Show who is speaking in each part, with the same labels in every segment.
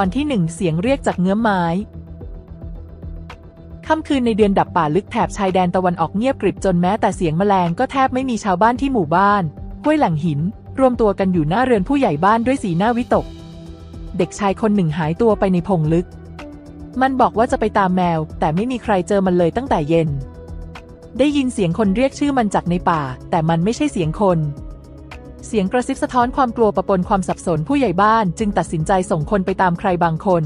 Speaker 1: ตอนที่หนึ่งเสียงเรียกจากเงื้อมไม้ ค่ำคืนในเดือนดับป่าลึกแถบชายแดนตะวันออกเงียบกริบจนแม้แต่เสียงแมลงก็แทบไม่มีชาวบ้านที่หมู่บ้านห้วยหลังหิน รวมตัวกันอยู่หน้าเรือนผู้ใหญ่บ้านด้วยสีหน้าวิตก เด็กชายคนหนึ่งหายตัวไปในพงลึก มันบอกว่าจะไปตามแมว แต่ไม่มีใครเจอมันเลยตั้งแต่เย็น ได้ยินเสียงคนเรียกชื่อมันจากในป่า แต่มันไม่ใช่เสียงคน เสียงกระซิบสะท้อนความกลัวปะปนความสับสนผู้ใหญ่บ้านจึงตัดสินใจส่งคนไปตามใครบางคน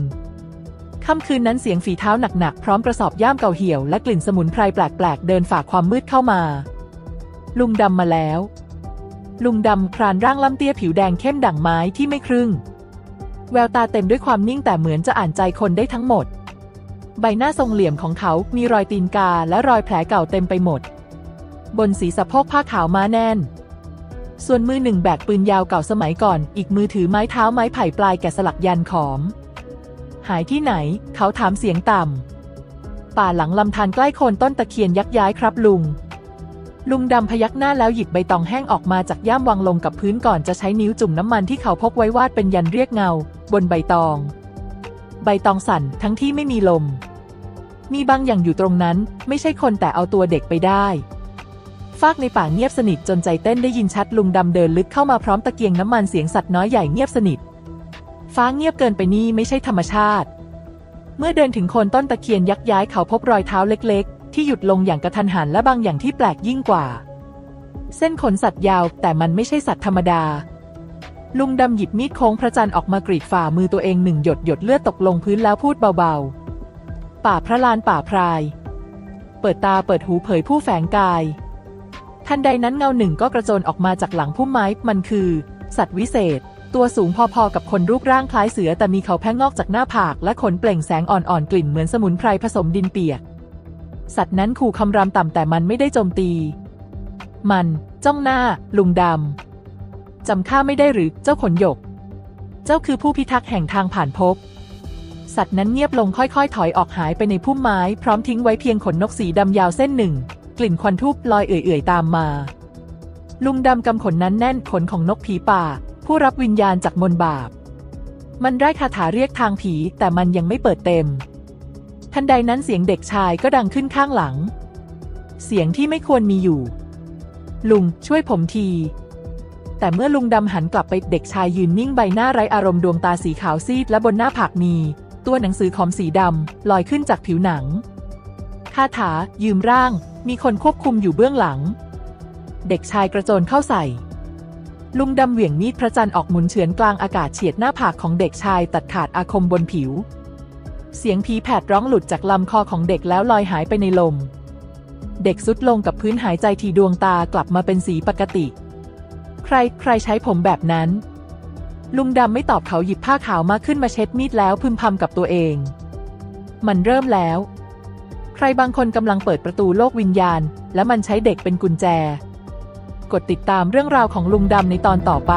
Speaker 1: ค่ำคืนนั้นเสียงฝีเท้าหนักๆ พร้อมกระสอบย่ามเก่าเหี่ยวและกลิ่นสมุนไพรแปลกๆ เดินฝ่าความมืดเข้ามา ลุงดำมาแล้ว ลุงดำครานร่างล่ำเตี้ยผิวแดงเข้มดั่งไม้ที่ไม่ครึ่ง แววตาเต็มด้วยความนิ่งแต่เหมือนจะอ่านใจคนได้ทั้งหมด ใบหน้าทรงเหลี่ยมของเขามีรอยตีนกาและรอยแผลเก่าเต็มไปหมด บนศีรษะโพกผ้าขาวม้าแน่น ส่วนมือหนึ่งแบกปืนยาวเก่าสมัยก่อน อีกมือถือไม้เท้าไม้ไผ่ปลายแกะสลักยันขอม หายที่ไหน เขาถามเสียงต่ำ ป่าหลังลำธารใกล้โคนต้นตะเคียนยักย้ายครับลุง ลุงดำพยักหน้าแล้วหยิบใบตองแห้งออกมาจากย่ามวางลงกับพื้นก่อนจะใช้นิ้วจุ่มน้ำมันที่เขาพกไว้วาดเป็นยันเรียกเงา บนใบตอง ใบตองสั่นทั้งที่ไม่มีลม มีบางอย่างอยู่ตรงนั้น ไม่ใช่คนแต่เอาตัวเด็กไปได้ ฟากในป่าเงียบสนิทจนใจเต้นได้ยินชัดลุงดำเดินลึกเข้ามาพร้อมตะเกียงน้ำมันเสียงสัตว์น้อยใหญ่เงียบสนิท ฟ้าเงียบเกินไปนี่ไม่ใช่ธรรมชาติ เมื่อเดินถึงโคนต้นตะเคียนยักย้ายเขาพบรอยเท้าเล็กๆ ที่หยุดลงอย่างกระทันหันและบางอย่างที่แปลกยิ่งกว่า เส้นขนสัตว์ยาวแต่มันไม่ใช่สัตว์ธรรมดา ลุงดำหยิบมีดโค้งพระจันทร์ออกมากรีดฝ่ามือตัวเองหนึ่งหยดหยดเลือดตกลงพื้นแล้วพูดเบาๆ ป่าพระลานป่าพราย เปิดตาเปิดหูเผยผู้แฝงกาย ทันใดนั้นเงาหนึ่งก็กระโจนออกมาจากหลังพุ่มไม้มันคือ สัตว์วิเศษ ตัวสูงพอๆกับคนรูปร่างคล้ายเสือแต่มีเขาแพ่งงอกจากหน้าผากและขนเปล่งแสงอ่อนๆกลิ่นเหมือนสมุนไพรผสมดินเปียก สัตว์นั้นขู่คำรามต่ำแต่มันไม่ได้โจมตี มัน จ้องหน้า ลุงดำจำข้าไม่ได้หรือเจ้าขนหยก เจ้าคือผู้พิทักษ์แห่งทางผ่านพบสัตว์นั้นเงียบลงค่อยๆ ถอยออกหายไปในพุ่มไม้พร้อมทิ้งไว้เพียงขนนกสีดำยาวเส้นหนึ่ง ลิ่นควันทูบลอยเอื่อยๆตามมา ลุงดำกำขนนั้นแน่นขนของนกผีป่า ผู้รับวิญญาณจากมนต์บาป มันไร้คาถาเรียกทางผีแต่มันยังไม่เปิดเต็ม ทันใดนั้นเสียงเด็กชายก็ดังขึ้นข้างหลัง เสียงที่ไม่ควรมีอยู่ ลุงช่วยผมทีแต่เมื่อลุงดำหันกลับไปเด็กชายยืนนิ่งใบหน้าไร้อารมณ์ดวงตาสีขาวซีดและบนหน้าผากมี ตัวหนังสือขอมสีดำลอยขึ้นจากผิวหนัง คาถา ยืมร่าง มีคนควบคุมอยู่เบื้องหลัง เด็กชายกระโจนเข้าใส่ ลุงดำเหวี่ยงมีดพระจันทร์ออกหมุนเฉือนกลางอากาศเฉียดหน้าผากของเด็กชายตัดขาดอาคมบนผิว เสียงผีแผดร้องหลุดจากลำคอของเด็กแล้วลอยหายไปในลม เด็กสุดลงกับพื้นหายใจทีดวงตากลับมาเป็นสีปกติ ใครใครใช้ผมแบบนั้น ลุงดำไม่ตอบเขาหยิบผ้าขาวมาขึ้นมาเช็ดมีดแล้วพึมพำกับตัวเอง มันเริ่มแล้ว ใครบางคนกำลังเปิดประตูโลกวิญญาณ และมันใช้เด็กเป็นกุญแจ กดติดตามเรื่องราวของลุงดำในตอนต่อไป